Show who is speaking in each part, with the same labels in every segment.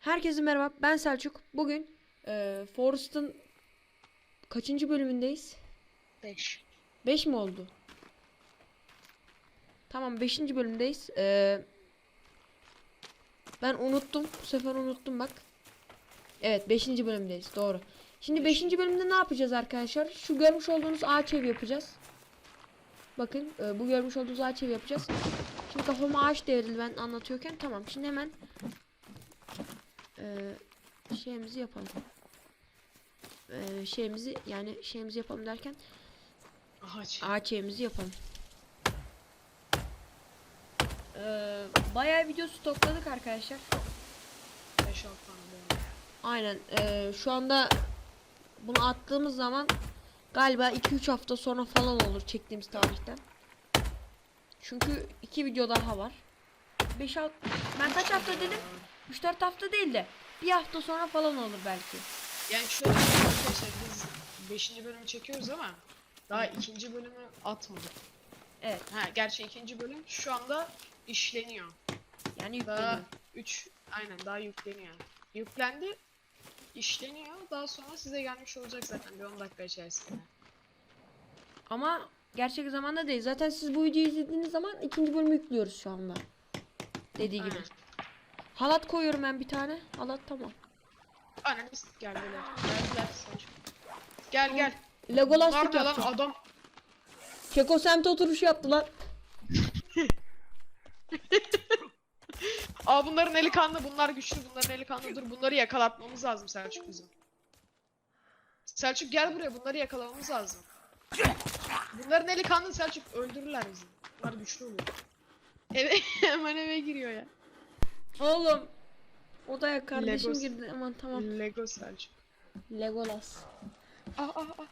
Speaker 1: Herkese merhaba. Ben Selçuk. Bugün e, Forest'ın kaçıncı bölümündeyiz?
Speaker 2: 5.
Speaker 1: 5 mi oldu? Tamam 5. bölümdeyiz. E, ben unuttum. Bu sefer unuttum bak. Evet 5. bölümdeyiz. Doğru. Şimdi 5. bölümde ne yapacağız arkadaşlar? Şu görmüş olduğunuz ağaç ev yapacağız. Bakın e, bu görmüş olduğunuz ağaç ev yapacağız. Şimdi kafama ağaç devrildi ben anlatıyorken. Tamam şimdi hemen e, şeyimizi yapalım. E, şeyimizi yani şeyimizi yapalım derken
Speaker 2: Ağaç.
Speaker 1: ağaç evimizi yapalım. Ee, bayağı video stokladık arkadaşlar.
Speaker 2: 5 6 tane böyle.
Speaker 1: Aynen. ee, şu anda bunu attığımız zaman galiba 2-3 hafta sonra falan olur çektiğimiz tarihten. Çünkü iki video daha var. 5 6 ben kaç hafta dedim? 3-4 hafta değil de bir hafta sonra falan olur belki.
Speaker 2: Yani şöyle arkadaşlar biz 5. bölümü çekiyoruz ama daha ikinci bölümü atmadık.
Speaker 1: Evet.
Speaker 2: Ha gerçi ikinci bölüm şu anda işleniyor.
Speaker 1: Yani
Speaker 2: Daha
Speaker 1: yükleniyor.
Speaker 2: 3 aynen daha yükleniyor. Yüklendi işleniyor. Daha sonra size gelmiş olacak zaten bir 10 dakika içerisinde.
Speaker 1: Ama gerçek zamanda değil. Zaten siz bu videoyu izlediğiniz zaman ikinci bölümü yüklüyoruz şu anda. Dediği gibi. Halat koyuyorum ben bir tane. Halat tamam.
Speaker 2: Aynen biz geldiler. Gel gel.
Speaker 1: Legolas'lık
Speaker 2: Var da lan adam
Speaker 1: Keko semt oturuşu yaptı lan.
Speaker 2: Aa bunların eli kanlı, bunlar güçlü, bunların eli kanlı. Dur bunları yakalatmamız lazım Selçuk bizim. Selçuk gel buraya, bunları yakalamamız lazım. Bunların eli kanlı Selçuk, öldürürler bizi. Bunlar güçlü oluyor. Eve, hemen eve giriyor ya.
Speaker 1: Oğlum. Odaya kardeşim
Speaker 2: Legos.
Speaker 1: girdi. Aman tamam.
Speaker 2: Lego Selçuk.
Speaker 1: Legolas.
Speaker 2: Aa aa aa.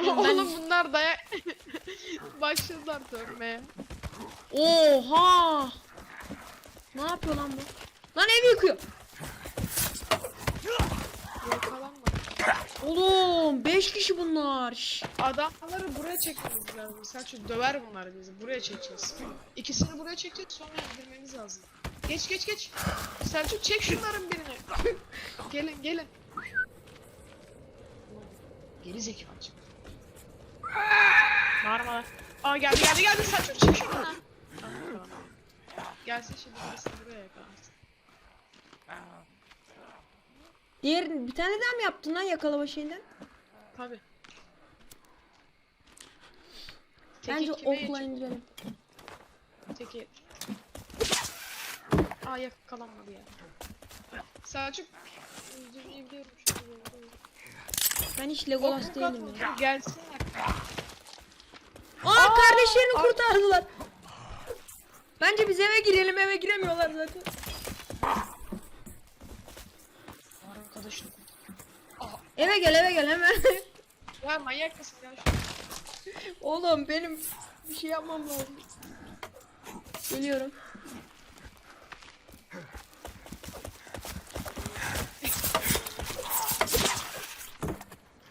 Speaker 2: Oğlum bunlar daya... Başladılar dönmeye.
Speaker 1: Oha. Ne yapıyor lan bu? Lan evi yıkıyor. Oğlum 5 kişi bunlar. Şş.
Speaker 2: Adamları buraya çekmemiz lazım. Selçuk döver bunlar bizi. Buraya çekeceğiz. İkisini buraya çekeceğiz sonra indirmemiz lazım. Geç geç geç. Selçuk çek şunların birini. gelin gelin. Geri zekalı. Bağırma lan. Aa geldi geldi geldi Selçuk çek tamam. Gelsin şimdi birisini buraya yakalansın.
Speaker 1: Diğer bir tane daha mı yaptın lan yakalama şeyinden?
Speaker 2: Tabi.
Speaker 1: Bence okla indirelim.
Speaker 2: Teki. Aa yakalanmadı ya. Selçuk.
Speaker 1: Ben hiç Legolas değilim ya.
Speaker 2: Gelsin ya.
Speaker 1: Aa kardeşlerini
Speaker 2: Aa.
Speaker 1: kurtardılar. Bence biz eve girelim eve giremiyorlar zaten. Eve gel eve gel hemen.
Speaker 2: Ya manyak mısın ya?
Speaker 1: Oğlum benim bir şey yapmam lazım. Geliyorum.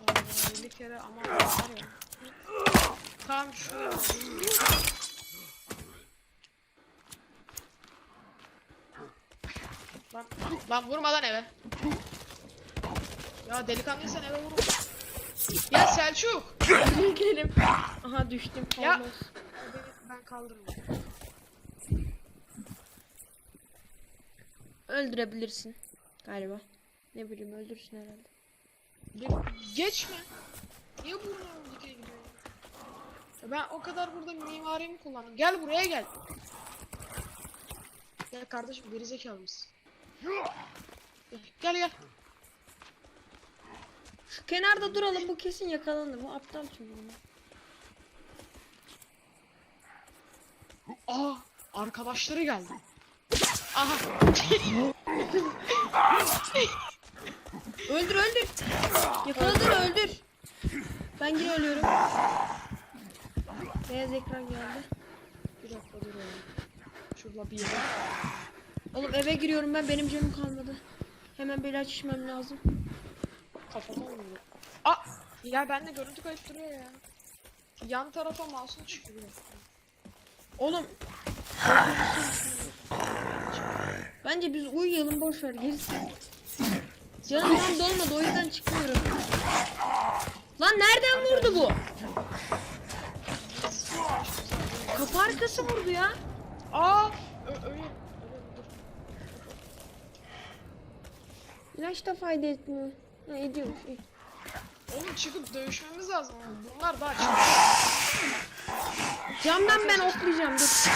Speaker 2: Aa, 50 kere ama var ya. Tamam şu. Lan, lan vurma lan eve. Ya delikanlıysan eve vurma. Ya Selçuk.
Speaker 1: Gidelim. Aha düştüm.
Speaker 2: Ya.
Speaker 1: Olmaz.
Speaker 2: Ben kaldırırım.
Speaker 1: Öldürebilirsin. Galiba. Ne bileyim öldürsün herhalde.
Speaker 2: Ge- geçme. Niye burnu dikey gidiyor? Ya ben o kadar burada mimarimi kullandım. Gel buraya gel. Gel kardeşim gerizekalı mısın? Gel gel.
Speaker 1: Şu kenarda duralım bu kesin yakalanır. Bu aptal çünkü bunu.
Speaker 2: Aa arkadaşları geldi. Aha.
Speaker 1: Öldür öldür. Yakaladın öldür. Ben yine ölüyorum. Beyaz ekran geldi.
Speaker 2: Bir dakika dur ya. Şurada bir yere.
Speaker 1: Oğlum eve giriyorum ben benim canım kalmadı. Hemen bir ilaç içmem lazım.
Speaker 2: Kafama vuruyor. Aa. Ya bende görüntü kayıp duruyor ya. Yan tarafa masum çıkıyor.
Speaker 1: Oğlum. Bence biz uyuyalım boş ver gerisi. Canım tam dolmadı o yüzden çıkmıyorum. Lan nereden vurdu bu? Kapı arkası vurdu ya.
Speaker 2: Aa! Öyle.
Speaker 1: İlaç da fayda etmiyor. Ediyormuş. iyi.
Speaker 2: Oğlum çıkıp dövüşmemiz lazım. Bunlar daha çıkıyor.
Speaker 1: Camdan ben oklayacağım dur.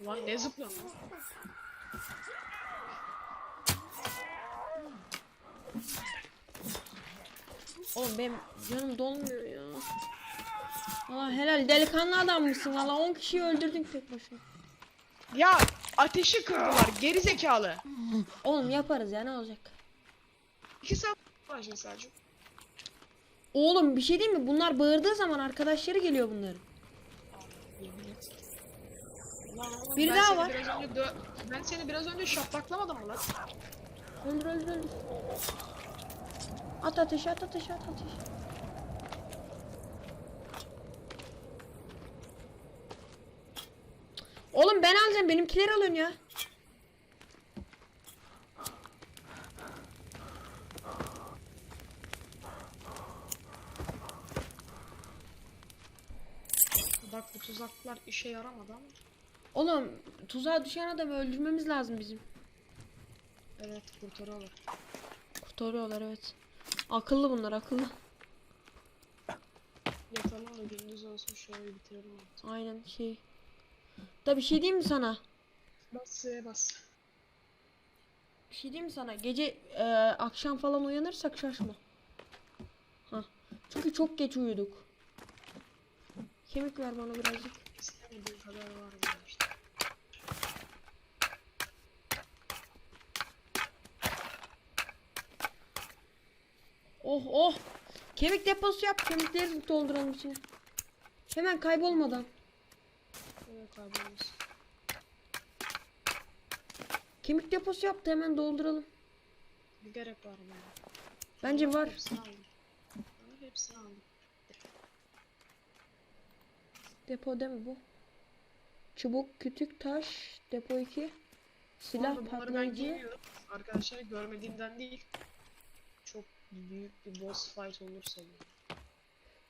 Speaker 2: Ulan ne lan?
Speaker 1: Oğlum benim canım dolmuyor ya. Valla helal delikanlı adam mısın valla 10 kişiyi öldürdün tek başına.
Speaker 2: Ya ateşi kırdılar geri zekalı.
Speaker 1: Oğlum yaparız ya ne olacak?
Speaker 2: İki saat başladı sadece.
Speaker 1: Oğlum bir şey değil mi? Bunlar bağırdığı zaman arkadaşları geliyor bunların. Bir
Speaker 2: ben
Speaker 1: daha
Speaker 2: seni
Speaker 1: var.
Speaker 2: Biraz önce dö- ben seni biraz önce şaplaklamadım mı lan?
Speaker 1: Öldür öldür öldür. At ateşe at ateşe at ateşe. Oğlum ben alacağım benimkileri alın ya.
Speaker 2: Bak bu tuzaklar işe yaramadı ama.
Speaker 1: Oğlum tuzağa düşen adamı öldürmemiz lazım bizim.
Speaker 2: Evet kurtarıyorlar.
Speaker 1: Kurtarıyorlar evet. Akıllı bunlar akıllı.
Speaker 2: Yatalım da gündüz olsun şöyle bitirelim artık.
Speaker 1: Aynen şey. Da bir şey diyeyim mi sana?
Speaker 2: Bas S'ye bas.
Speaker 1: Bir şey diyeyim mi sana? Gece e, akşam falan uyanırsak şaşma. Ha. Çünkü çok geç uyuduk. Kemik ver bana birazcık.
Speaker 2: İstemediğin kadar var işte.
Speaker 1: Oh oh. Kemik deposu yap. Kemikleri dolduralım içine. Hemen kaybolmadan.
Speaker 2: Böyle kaybolmuş.
Speaker 1: Kemik deposu yaptı hemen dolduralım.
Speaker 2: Bir gerek var bana.
Speaker 1: Bence var.
Speaker 2: Hepsini aldım. Bana hepsini aldım.
Speaker 1: Depo değil mi bu? Çubuk, kütük, taş, depo 2.
Speaker 2: Bu
Speaker 1: Silah,
Speaker 2: ben
Speaker 1: patlayıcı.
Speaker 2: Arkadaşlar görmediğimden değil. Çok büyük bir boss fight olursa bu.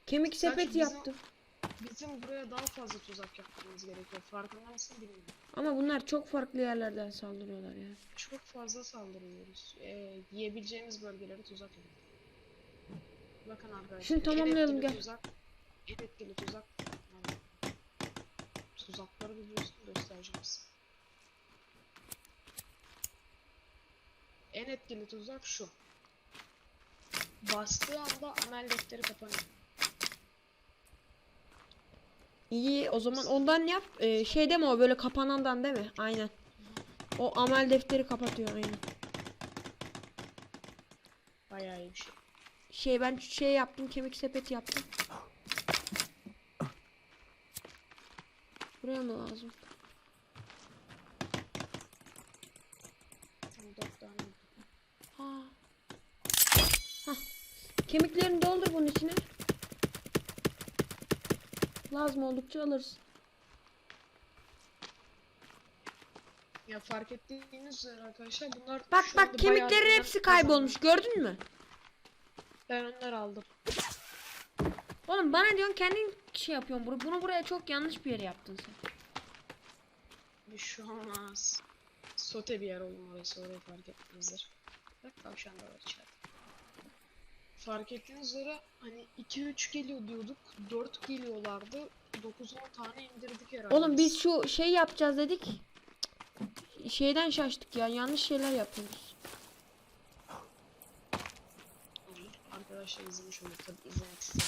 Speaker 1: Kemik
Speaker 2: Selçuk,
Speaker 1: sepeti
Speaker 2: bizim-
Speaker 1: yaptım.
Speaker 2: Bizim buraya daha fazla tuzak yapmamız gerekiyor. Farkında mısın bilmiyorum.
Speaker 1: Ama bunlar çok farklı yerlerden saldırıyorlar ya.
Speaker 2: Çok fazla saldırıyoruz. Ee, yiyebileceğimiz bölgeleri tuzak edin. Bakın arkadaşlar. En
Speaker 1: tamamlayalım, gel.
Speaker 2: Tuzak, en etkili tuzak. Yani, tuzakları biliyorsun göstereceğiz. En etkili tuzak şu. Bastığı anda amel defteri kapanıyor.
Speaker 1: İyi o zaman ondan yap. Ee, şey deme o böyle kapanandan değil mi? Aynen. O amel defteri kapatıyor aynen.
Speaker 2: Bayağı iyi bir şey.
Speaker 1: Şey ben şey yaptım kemik sepeti yaptım. Buraya mı lazım?
Speaker 2: Tam dört tane.
Speaker 1: Ha. Hah. Kemiklerini doldur bunun içine. Lazım oldukça alırız.
Speaker 2: Ya fark ettiğiniz üzere arkadaşlar bunlar
Speaker 1: Bak
Speaker 2: şu
Speaker 1: bak
Speaker 2: anda bayağı
Speaker 1: kemiklerin hepsi
Speaker 2: kazandı.
Speaker 1: kaybolmuş. Gördün mü?
Speaker 2: Ben onları aldım.
Speaker 1: Oğlum bana diyorsun kendin şey yapıyorsun. Bunu, bunu buraya çok yanlış bir yere yaptın sen.
Speaker 2: Bir şey olmaz. Sote bir yer oğlum orası fark etmezler. Bak tavşan da var içeride. Fark ettiğiniz üzere hani 2-3 geliyor diyorduk. 4 geliyorlardı. 9-10 tane indirdik herhalde.
Speaker 1: Oğlum biz şu şey yapacağız dedik. Şeyden şaştık ya. Yanlış şeyler yapıyoruz.
Speaker 2: Arkadaşlar izlemiş olur tabi izlemek istedim.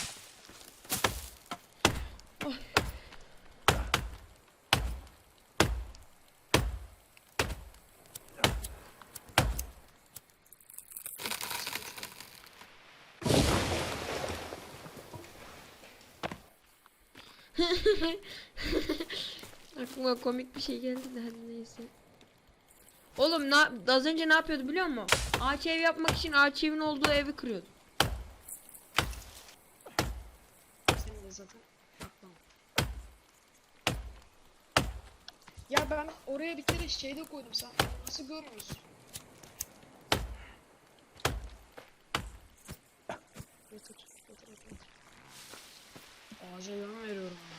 Speaker 1: Aklıma komik bir şey geldi de hadi neyse. Oğlum na az önce ne yapıyordu biliyor musun? Ağaç ev yapmak için ağaç evin olduğu evi kırıyordu.
Speaker 2: Senin de zaten. Ya ben oraya bir kere şey de koydum sen nasıl görmüyorsun? Getir, getir, getir. Ağaca yön veriyorum ya.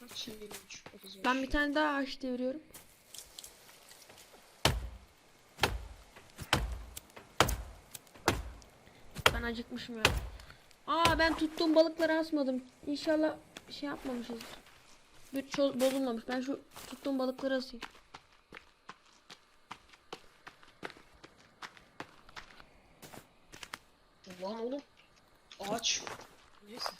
Speaker 2: Kaç 23, 35.
Speaker 1: Ben bir tane daha ağaç deviriyorum. Ben acıkmışım ya. Aa ben tuttuğum balıkları asmadım. İnşallah şey yapmamışız. Bir bozulmamış. Ben şu tuttuğum balıkları asayım.
Speaker 2: Lan oğlum. Ağaç. Neyse.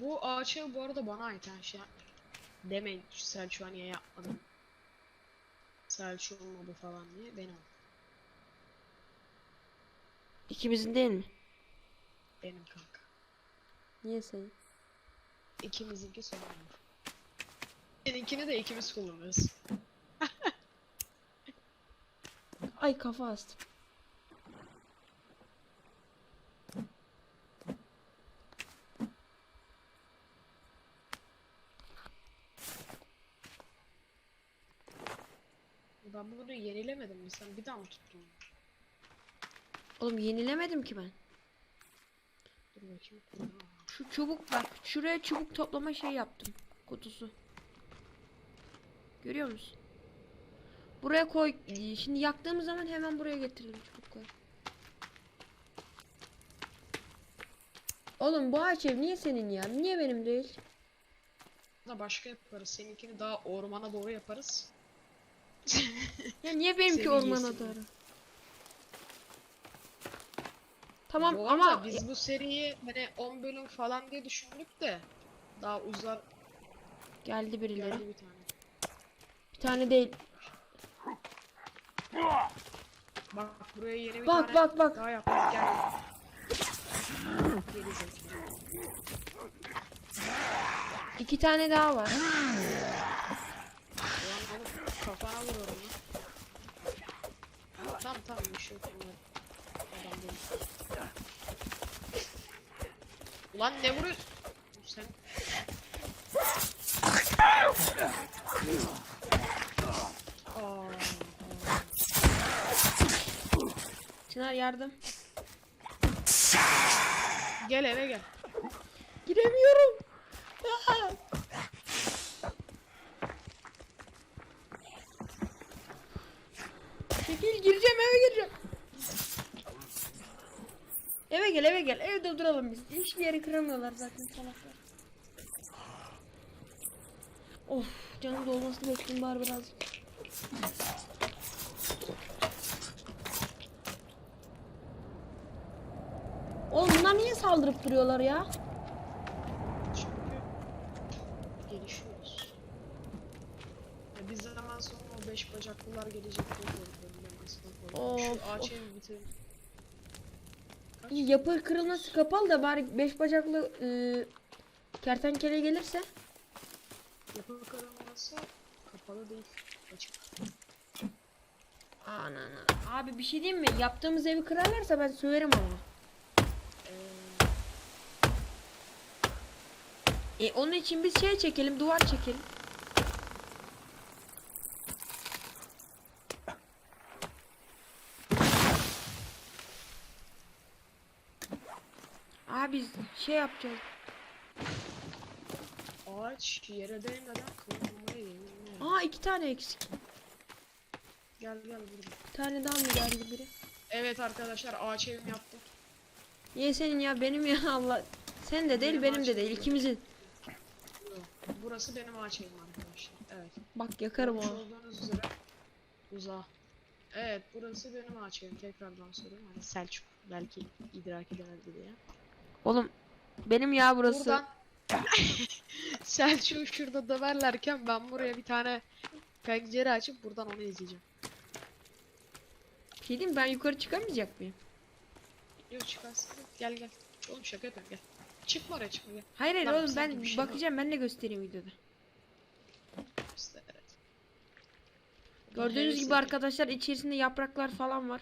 Speaker 2: Bu ağaç ev bu arada bana ait ha şey. Demeyin Selçuk'a niye yapmadım. Selçuk'un mobu falan diye benim.
Speaker 1: İkimizin değil mi?
Speaker 2: Benim kanka.
Speaker 1: Niye senin?
Speaker 2: İkimizinki son olur. Seninkini de ikimiz kullanırız.
Speaker 1: Ay kafa astım.
Speaker 2: Bunu yenilemedim mi? Sen bir daha mı tuttun?
Speaker 1: Oğlum yenilemedim ki ben.
Speaker 2: Dur bakayım.
Speaker 1: Şu çubuk bak şuraya çubuk toplama şey yaptım. Kutusu. Görüyor musun? Buraya koy. Şimdi yaktığımız zaman hemen buraya getirelim çubukları. Oğlum bu ağaç ev niye senin ya? Niye benim değil?
Speaker 2: Da başka yaparız. Seninkini daha ormana doğru yaparız.
Speaker 1: Ya niye benimki
Speaker 2: Senin
Speaker 1: ormana
Speaker 2: yesin.
Speaker 1: doğru? Tamam
Speaker 2: Bu
Speaker 1: ama
Speaker 2: arada biz bu seriyi hani 10 bölüm falan diye düşündük de daha uzar
Speaker 1: geldi birileri.
Speaker 2: geldi bir tane.
Speaker 1: Bir tane değil.
Speaker 2: Bak buraya yeni bir
Speaker 1: Bak
Speaker 2: tane
Speaker 1: bak bak.
Speaker 2: daha yaptık gel. Geri zekalı.
Speaker 1: İki tane daha var.
Speaker 2: Kafana vuruyorum lan. Tamam tamam bir şey yok. Ulan ne vuruyorsun? Sen
Speaker 1: Çınar yardım.
Speaker 2: Gel eve gel.
Speaker 1: Giremiyorum. Aa! Çekil gireceğim eve gireceğim. Eve gel evde duralım biz. Hiçbir yeri kıramıyorlar zaten salaklar. Of canım dolmasını bekleyin bari birazcık. Oğlum bunlar niye saldırıp duruyorlar ya?
Speaker 2: Çünkü gelişiyoruz. Ya biz zaman sonra o beş bacaklılar gelecek diye korkuyorum ben aslında korkuyorum.
Speaker 1: Of,
Speaker 2: Şu ağaç
Speaker 1: of.
Speaker 2: evi bitirelim. Kaç?
Speaker 1: İyi, Yapı kırılması kapalı da bari beş bacaklı e, kertenkele gelirse.
Speaker 2: Yapı kırılması kapalı değil. Açık.
Speaker 1: Anana. Abi bir şey diyeyim mi? Yaptığımız evi kırarlarsa ben söverim ama.
Speaker 2: Ee,
Speaker 1: E onun için biz şey çekelim, duvar çekelim. Abi biz şey yapacağız.
Speaker 2: ağaç yere değmeden kırılmamaya yenilmiyor.
Speaker 1: Aa iki tane eksik.
Speaker 2: Gel gel burada.
Speaker 1: Bir tane daha mı geldi biri?
Speaker 2: Evet arkadaşlar ağaç evim yaptım.
Speaker 1: Niye senin ya benim ya Allah. Sen de değil
Speaker 2: Benim
Speaker 1: benim de değil
Speaker 2: yok.
Speaker 1: ikimizin.
Speaker 2: Yok. Burası benim ağaç evim arkadaşlar. Evet.
Speaker 1: Bak yakarım onu.
Speaker 2: olduğunuz üzere uzağa. Evet burası benim ağaç evim. Tekrardan soruyorum. Hani Selçuk belki idrak edemedi diye.
Speaker 1: Oğlum benim ya burası.
Speaker 2: Buradan Selçuk'u şurada döverlerken ben buraya bir tane pencere açıp buradan onu izleyeceğim.
Speaker 1: Şey diyeyim mi? ben yukarı çıkamayacak mıyım?
Speaker 2: Yok çıkarsın. Gel gel. Oğlum şaka yapıyorum gel. Çıkma oraya çıkma gel.
Speaker 1: Hayır hayır oğlum ben
Speaker 2: şey
Speaker 1: bakacağım ben de göstereyim videoda.
Speaker 2: Evet.
Speaker 1: Gördüğünüz gibi arkadaşlar içerisinde yapraklar falan var.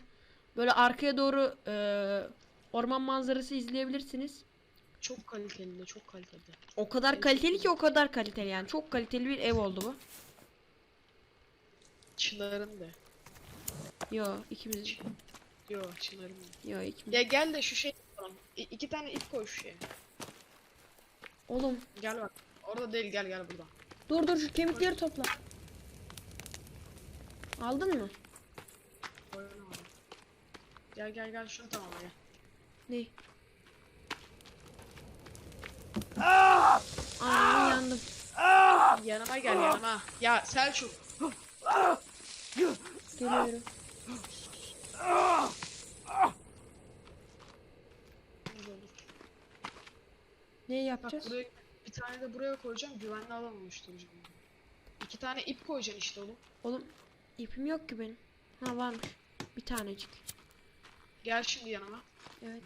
Speaker 1: Böyle arkaya doğru eee, orman manzarası izleyebilirsiniz.
Speaker 2: Çok kaliteli de çok kaliteli.
Speaker 1: O kadar kaliteli ki o kadar kaliteli yani. Çok kaliteli bir ev oldu bu.
Speaker 2: Çınar'ın da.
Speaker 1: Yo ikimiz.
Speaker 2: Yo Çınar'ın da.
Speaker 1: Yo ikimiz.
Speaker 2: Ya gel de şu şey yapalım. İ- iki tane ip koy şu şeye.
Speaker 1: Oğlum
Speaker 2: Gel bak. Orada değil gel gel burada.
Speaker 1: dur dur şu kemikleri topla. Aldın mı?
Speaker 2: Gel gel gel şunu tamamla gel.
Speaker 1: Ne? Anam yandım.
Speaker 2: Yanıma gel yanıma. Ya Selçuk.
Speaker 1: Geliyorum. Ne
Speaker 2: Bak
Speaker 1: yapacağız?
Speaker 2: buraya bir tane de buraya koyacağım. Güvenli alan oluşturacağım. İki tane ip koyacaksın işte oğlum.
Speaker 1: Oğlum ipim yok ki benim. Ha varmış. Bir tanecik.
Speaker 2: Gel şimdi yanıma.
Speaker 1: Evet.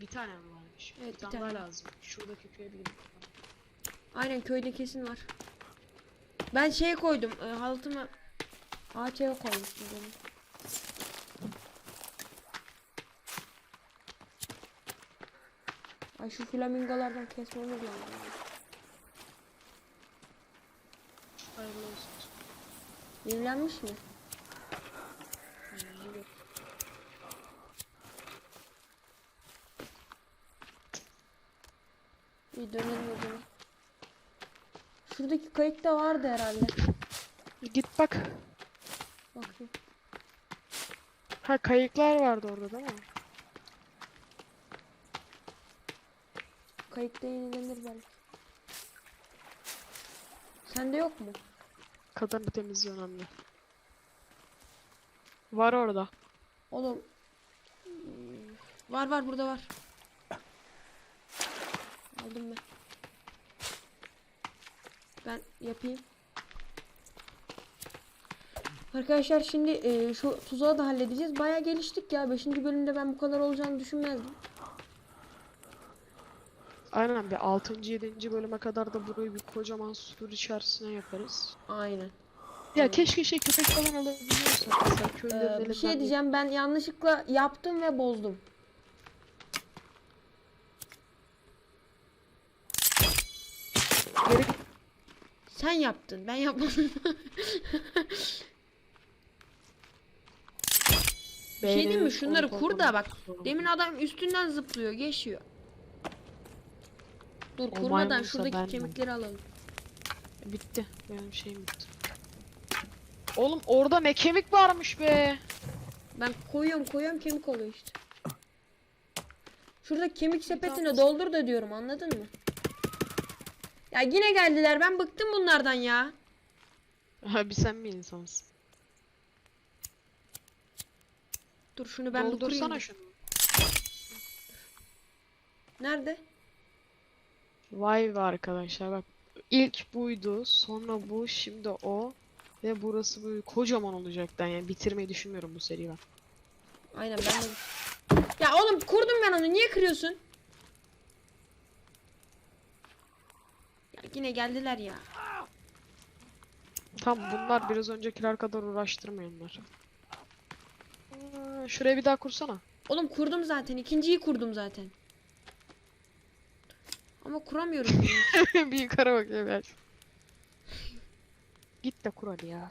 Speaker 2: Bir tane mi varmış?
Speaker 1: Evet,
Speaker 2: bir
Speaker 1: bir
Speaker 2: tane, daha lazım. Şuradaki köye bir gidelim.
Speaker 1: Aynen köyde kesin var. Ben şey koydum. E, halıtıma ağaç koymuştum benim. Ay şu flamingolardan kesmemiz lazım.
Speaker 2: Hayırlı olsun.
Speaker 1: Yenilenmiş mi?
Speaker 2: Yani yok.
Speaker 1: İyi dönelim o zaman. Kayıkta vardı herhalde.
Speaker 2: Git bak.
Speaker 1: Bakayım.
Speaker 2: Ha kayıklar vardı orada değil mi?
Speaker 1: Kayıkta yenilenir belki. Sende yok mu?
Speaker 2: Kadın temizliği önemli. Var orada.
Speaker 1: Oğlum. Var var burada var. Aldım ben. Ben yapayım. Arkadaşlar şimdi e, şu tuzağı da halledeceğiz. Bayağı geliştik ya. 5. bölümde ben bu kadar olacağını düşünmezdim.
Speaker 2: Aynen bir 6. 7. bölüme kadar da burayı bir kocaman sur içerisine yaparız.
Speaker 1: Aynen.
Speaker 2: Ya
Speaker 1: Evet.
Speaker 2: keşke şey köpek falan alabiliyorsak mesela köylerin
Speaker 1: Ee, bir şey diyeceğim ben yanlışlıkla yaptım ve bozdum.
Speaker 2: Geri
Speaker 1: Sen yaptın. Ben yapmadım. Bir şey diyeyim mi? Şunları kur da bak. Demin adam üstünden zıplıyor, geçiyor. Dur kurmadan şuradaki kemikleri alalım.
Speaker 2: Bitti. Benim şeyim bitti. Oğlum orada ne kemik varmış be.
Speaker 1: Ben koyuyorum koyuyorum kemik oluyor işte. Şurada kemik sepetini
Speaker 2: Tamam.
Speaker 1: doldur da diyorum anladın mı? Ya yine geldiler ben bıktım bunlardan ya.
Speaker 2: Ha bir sen mi insansın?
Speaker 1: Dur şunu ben bir kurayım.
Speaker 2: Doldursana şunu.
Speaker 1: Nerede?
Speaker 2: Vay be arkadaşlar bak. İlk buydu, sonra bu, şimdi o. Ve burası böyle kocaman olacak yani bitirmeyi düşünmüyorum bu seriyi ben.
Speaker 1: Aynen ben de. Ya oğlum kurdum ben onu niye kırıyorsun? Ya yine geldiler ya.
Speaker 2: Tam bunlar biraz öncekiler kadar uğraştırmayanlar. Aa, Şuraya bir daha kursana.
Speaker 1: Oğlum kurdum zaten. ikinciyi kurdum zaten. Ama kuramıyorum. bunu.
Speaker 2: bir yukarı bakıyor ben. Git de kur hadi ya.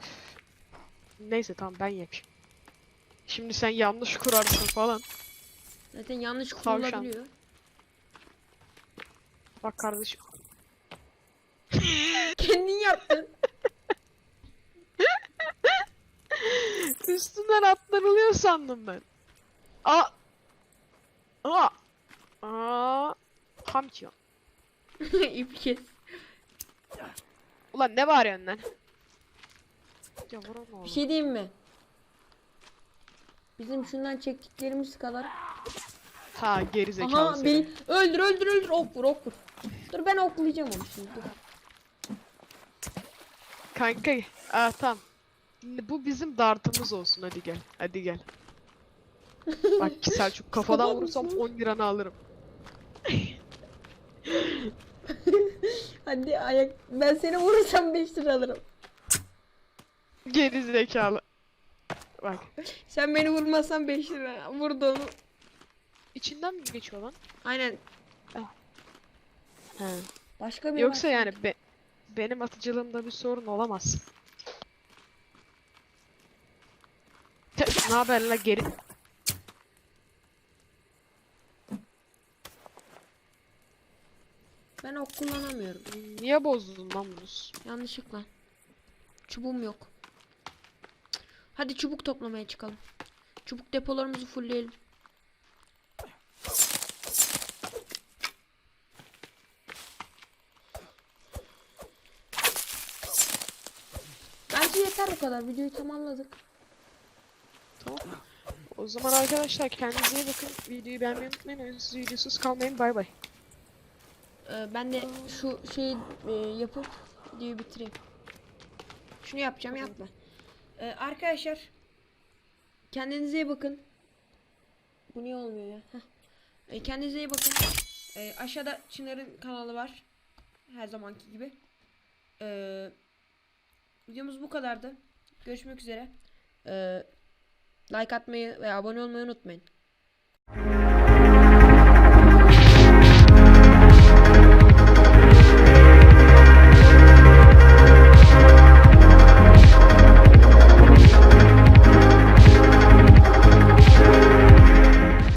Speaker 2: Neyse tamam ben yapayım. Şimdi sen yanlış kurarsın falan.
Speaker 1: zaten yanlış
Speaker 2: Tavşan.
Speaker 1: kurulabiliyor.
Speaker 2: Bak kardeşim.
Speaker 1: Kendin yaptın.
Speaker 2: Üstünden atlanılıyor sandım ben. Aa. Aa. Aa. Hamçıyor.
Speaker 1: İp kes.
Speaker 2: Ulan ne bağırıyorsun lan? Ya
Speaker 1: Bir şey diyeyim mi? Bizim şundan çektiklerimiz kadar.
Speaker 2: Ha geri zekalı
Speaker 1: Aha beni öldür öldür öldür ok vur ok vur. Dur ben oklayacağım onu şimdi. Dur.
Speaker 2: Kanka. Aa tamam. Bu bizim dartımız olsun hadi gel. Hadi gel. Bak ki Selçuk kafadan vurursam
Speaker 1: mısın?
Speaker 2: 10 liranı alırım.
Speaker 1: Hadi ayak ben seni vurursam 5 lira alırım.
Speaker 2: Geri zekalı. Bak.
Speaker 1: Sen beni vurmazsan 5 lira. Vurdu onu.
Speaker 2: içinden mi geçiyor lan?
Speaker 1: Aynen.
Speaker 2: He.
Speaker 1: Başka bir
Speaker 2: Yoksa yani be- benim atıcılığımda bir sorun olamaz. Ne haber la geri?
Speaker 1: Ben ok kullanamıyorum.
Speaker 2: Niye bozdun lan bunu?
Speaker 1: Yanlışlıkla. Çubuğum yok. Hadi çubuk toplamaya çıkalım. Çubuk depolarımızı fullleyelim. Bence yeter bu kadar. Videoyu tamamladık.
Speaker 2: Tamam. O zaman arkadaşlar kendinize iyi bakın. Videoyu beğenmeyi unutmayın. Oyunsuz videosuz kalmayın. Bay bay.
Speaker 1: Ee, ben de şu şeyi e, yapıp videoyu bitireyim. Şunu yapacağım yapma. Ee, arkadaşlar kendinize iyi bakın. Bu niye olmuyor ya? Heh. Ee, kendinize iyi bakın. Ee, aşağıda Çınar'ın kanalı var. Her zamanki gibi. Ee, videomuz bu kadardı. Görüşmek üzere. Ee, like atmayı ve abone olmayı unutmayın.